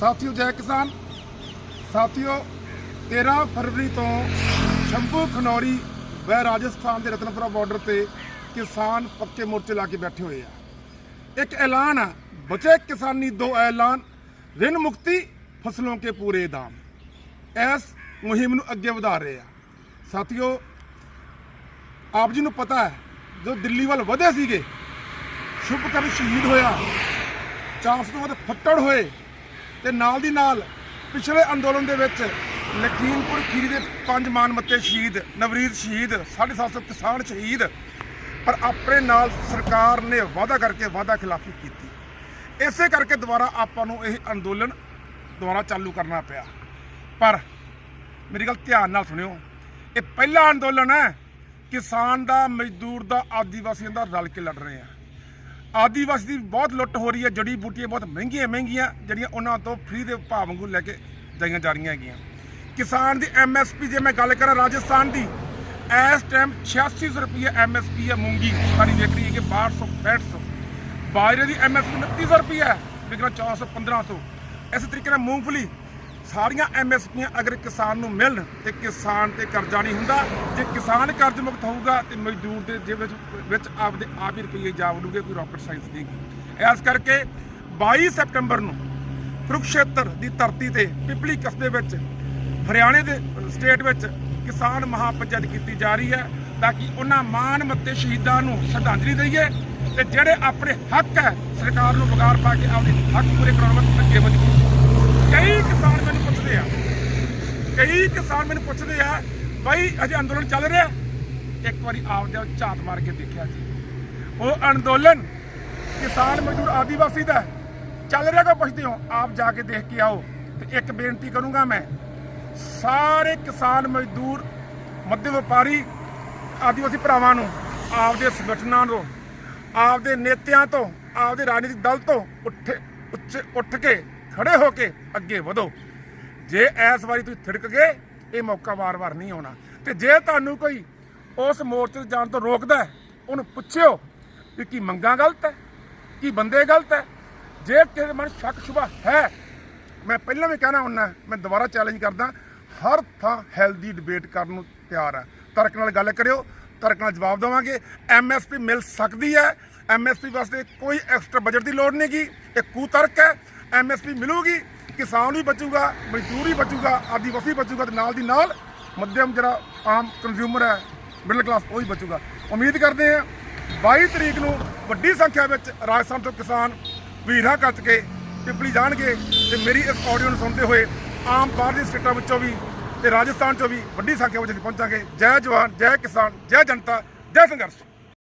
ਸਾਥੀਓ, ਜੈ ਕਿਸਾਨ। ਸਾਥੀਓ 13 ਫਰਵਰੀ ਤੋਂ ਸ਼ੰਭੂ ਖਨੌਰੀ ਵੈ ਰਾਜਸਥਾਨ ਦੇ ਰਤਨਪੁਰਾ ਬਾਰਡਰ ਤੇ ਕਿਸਾਨ ਪੱਕੇ ਮੋਰਚੇ ਲਾ ਕੇ ਬੈਠੇ ਹੋਏ ਆ। ਇੱਕ ਐਲਾਨ ਆ, ਬਚੇ ਕਿਸਾਨੀ ਦੋ ਐਲਾਨ, ਰਿਣ ਮੁਕਤੀ, ਫਸਲੋਂ ਕੇ ਪੂਰੇ ਦਾਮ। ਇਸ ਮੁਹਿੰਮ ਨੂੰ ਅੱਗੇ ਵਧਾ ਰਹੇ ਆ। ਸਾਥੀਓ, ਆਪ ਜੀ ਨੂੰ ਪਤਾ ਹੈ ਜੋ ਦਿੱਲੀ ਵੱਲ ਵਧੇ ਸੀਗੇ ਸ਼ੁਭਕਰਨ ਸ਼ਹੀਦ ਹੋਇਆ 400 ਤੋਂ ਵੱਧ ਫੱਟੜ ਹੋਏ ਤੇ ਨਾਲ ਦੀ ਨਾਲ ਪਿਛਲੇ ਅੰਦੋਲਨ ਦੇ ਵਿੱਚ ਲਖੀਮਪੁਰ ਖੀਰੀ ਦੇ ਪੰਜ ਮਾਨਮੱਤੇ ਸ਼ਹੀਦ, ਨਵਰੀਤ ਸ਼ਹੀਦ 750 ਕਿਸਾਨ ਸ਼ਹੀਦ, ਪਰ ਆਪਣੇ ਨਾਲ ਸਰਕਾਰ ਨੇ ਵਾਅਦਾ ਕਰਕੇ ਵਾਅਦਾ ਖਿਲਾਫੀ ਕੀਤੀ। ਇਸੇ ਕਰਕੇ ਦੁਬਾਰਾ ਆਪਾਂ ਨੂੰ ਇਹ ਅੰਦੋਲਨ ਦੁਬਾਰਾ ਚਾਲੂ ਕਰਨਾ ਪਿਆ। ਪਰ ਮੇਰੀ ਗੱਲ ਧਿਆਨ ਨਾਲ ਸੁਣਿਓ, ਇਹ ਪਹਿਲਾ ਅੰਦੋਲਨ ਹੈ, ਕਿਸਾਨ ਦਾ, ਮਜ਼ਦੂਰ ਦਾ, ਆਦੀਵਾਸੀਆਂ ਦਾ ਰਲ ਕੇ ਲੜ ਰਹੇ ਆ। ਆਦੀਵਾਸੀ ਦੀ ਬਹੁਤ ਲੁੱਟ ਹੋ ਰਹੀ ਹੈ, ਜੜੀ ਬੂਟੀਆਂ ਬਹੁਤ ਮਹਿੰਗੀਆਂ ਮਹਿੰਗੀਆਂ ਜਿਹੜੀਆਂ ਉਹਨਾਂ ਤੋਂ ਫ੍ਰੀ ਦੇ ਭਾਅ ਵਾਂਗੂ ਲੈ ਕੇ ਜਾਈਆਂ ਜਾ ਰਹੀਆਂ ਹੈਗੀਆਂ। ਕਿਸਾਨ ਦੀ ਐਮਐਸਪੀ ਜੇ ਮੈਂ ਗੱਲ ਕਰਾਂ ਰਾਜਸਥਾਨ ਦੀ, ਇਸ ਟਾਈਮ 8600 ਰੁਪਏ ਐਮਐਸਪੀ ਹੈ ਮੂੰਗੀ ਸਾਰੀ ਵਿਕ ਰਹੀ ਹੈ ਕਿ 1200 6500 ਬਾਜਰੇ ਦੀ ਐਮਐਸਪੀ 2900 ਰੁਪਏ ਹੈ ਵਿਕਣਾ 400 1500 ਇਸੇ ਤਰੀਕੇ ਨਾਲ ਮੂੰਗਫਲੀ ਸਾਰੀਆਂ ਐਮਐਸਪੀਆਂ ਅਗਰ ਕਿਸਾਨ ਨੂੰ ਮਿਲਣ ਤੇ ਕਿਸਾਨ ਤੇ ਕਰਜ਼ਾ ਨਹੀਂ ਹੁੰਦਾ, ਜੇ ਕਿਸਾਨ ਕਰਜ਼ ਮੁਕਤ ਹੋਊਗਾ ਤੇ ਮਜ਼ਦੂਰ ਦੇ ਜੇਬ ਵਿੱਚ ਆਪਦੇ ਆਪ ਹੀ ਰੁਪਈਏ ਜਾ ਵੜੂਗੇ, ਕੋਈ ਰਾਕਟ ਸਾਇੰਸ ਨਹੀਂ ਗੀ। ਇਸ ਕਰਕੇ 22 ਸੈਪਟੰਬਰ ਨੂੰ ਕੁਰੂਕਸ਼ੇਤਰ ਦੀ ਧਰਤੀ ਤੇ ਪਿਪਲੀ ਕਸਬੇ ਵਿੱਚ, ਹਰਿਆਣੇ ਦੇ ਸਟੇਟ ਵਿੱਚ ਕਿਸਾਨ ਮਹਾਪੰਚਾਇਤ ਕੀਤੀ ਜਾ ਰਹੀ ਹੈ ਤਾਂ ਕਿ ਉਹਨਾਂ ਮਾਨ ਮੱਤੇ ਸ਼ਹੀਦਾਂ ਨੂੰ ਸ਼ਰਧਾਂਜਲੀ ਦਈਏ ਤੇ ਜਿਹੜੇ ਆਪਣੇ ਹੱਕ ਹੈ ਸਰਕਾਰ ਨੂੰ ਵਗਾਰ ਪਾ ਕੇ ਆਪਣੇ ਹੱਕ ਪੂਰੇ ਕਰਾਉਣ ਵਾਸਤੇ ਅੱਗੇ ਵਧੀਏ ਕਈ ਕਿਸਾਨ ਮੈਨੂੰ ਪੁੱਛਦੇ ਆ ਕਈ ਕਿਸਾਨ ਮੈਨੂੰ ਪੁੱਛਦੇ ਆ, ਬਾਈ, ਅਜੇ ਅੰਦੋਲਨ ਚੱਲ ਰਿਹਾ? ਇੱਕ ਵਾਰੀ ਆਪਦੇ ਝਾਤ ਮਾਰ ਕੇ ਦੇਖਿਆ ਜੀ। ਉਹ ਅੰਦੋਲਨ ਕਿਸਾਨ ਮਜ਼ਦੂਰ ਆਦੀਵਾਸੀ ਦਾ ਚੱਲ ਰਿਹਾ ਕੋ ਪੁੱਛਦੇ ਹੋ? ਆਪ ਜਾ ਕੇ ਦੇਖ ਕੇ ਆਓ ਤੇ ਇੱਕ ਬੇਨਤੀ ਕਰੂੰਗਾ ਮੈਂ। ਸਾਰੇ ਕਿਸਾਨ ਮਜ਼ਦੂਰ, ਮੱਧ ਵਪਾਰੀ, ਆਦੀਵਾਸੀ ਭਰਾਵਾਂ ਨੂੰ ਆਪਦੇ ਸੰਗਠਨਾਂ ਤੋਂ ਆਪਦੇ ਨੇਤਿਆਂ ਤੋਂ ਆਪਦੇ ਰਾਜਨੀਤਿਕ ਦਲ ਤੋਂ ਉੱਠ, ਉੱਚ, ਉੱਠ ਕੇ, ਖੜੇ ਹੋ ਕੇ ਅੱਗੇ ਵਧੋ। ਜੇ ਇਸ ਵਾਰੀ ਤੁਸੀਂ ਥਿੜਕ ਗਏ, ਇਹ ਮੌਕਾ ਵਾਰ-ਵਾਰ ਨਹੀਂ ਆਉਣਾ। ਤੇ ਜੇ ਤੁਹਾਨੂੰ ਕੋਈ ਉਸ ਮੋਰਚੇ ਤੇ ਜਾਣ ਤੋਂ ਰੋਕਦਾ ਉਹਨੂੰ ਪੁੱਛਿਓ ਵੀ ਕੀ ਮੰਗਾਂ ਗਲਤ ਹੈ, ਕੀ ਬੰਦੇ ਗਲਤ ਹੈ। ਜੇ ਕਿਸੇ ਮਨ ਸ਼ੱਕ ਸ਼ੁਬਾ ਹੈ, ਮੈਂ ਪਹਿਲਾਂ ਵੀ ਕਹਿਣਾ ਹੁੰਨਾ ਮੈਂ ਦੁਬਾਰਾ ਚੈਲੰਜ ਕਰਦਾ, ਹਰ ਥਾਂ ਹੈਲਦੀ ਡਿਬੇਟ ਕਰਨ ਨੂੰ ਤਿਆਰ ਹੈ। ਤਰਕ ਨਾਲ ਗੱਲ ਕਰਿਓ, ਤਰਕ ਨਾਲ ਜਵਾਬ ਦੇਵਾਂਗੇ। ਐਮਐਸਪੀ ਮਿਲ ਸਕਦੀ ਹੈ ਐਮਐਸਪੀ ਵਾਸਤੇ ਕੋਈ ਐਕਸਟਰਾ ਬਜਟ ਦੀ ਲੋੜ ਨਹੀਂਗੀ, ਇਹ ਕੂ ਤਰਕ ਹੈ ਐਮਐਸਪੀ ਮਿਲੂਗੀ। ਕਿਸਾਨ ਵੀ ਬਚੂਗਾ, ਮਜ਼ਦੂਰ ਵੀ ਬਚੂਗਾ ਆਦੀਵਾਸੀ ਬਚੂਗਾ ਤੇ ਨਾਲ ਦੀ ਨਾਲ ਮੱਧਮ ਜਿਹੜਾ ਆਮ ਕੰਜ਼ਿਊਮਰ ਹੈ ਮਿਡਲ ਕਲਾਸ ਉਹ ਵੀ ਬਚੂਗਾ। ਉਮੀਦ ਕਰਦੇ ਹਾਂ 22 ਤਰੀਕ ਨੂੰ ਵੱਡੀ ਸੰਖਿਆ ਵਿੱਚ ਰਾਜਸਥਾਨ ਤੋਂ ਕਿਸਾਨ ਵੀਰਾਂ ਕੱਟ ਕੇ ਪਿਪਲੀ ਜਾਣਗੇ ਤੇ ਮੇਰੀ ਇਸ ਆਡੀਓ ਨੂੰ ਸੁਣਦੇ ਹੋਏ ਆਮ ਬਾਹਰਲੀ ਸਟੇਟਾਂ ਵਿੱਚੋਂ ਵੀ ਤੇ ਰਾਜਸਥਾਨ ਚੋਂ ਵੀ ਵੱਡੀ ਸੰਖਿਆ ਵਿੱਚ ਅਸੀਂ ਪਹੁੰਚਾਂਗੇ। ਜੈ ਜਵਾਨ, ਜੈ ਕਿਸਾਨ, ਜੈ ਜਨਤਾ, ਜੈ ਸੰਘਰਸ਼।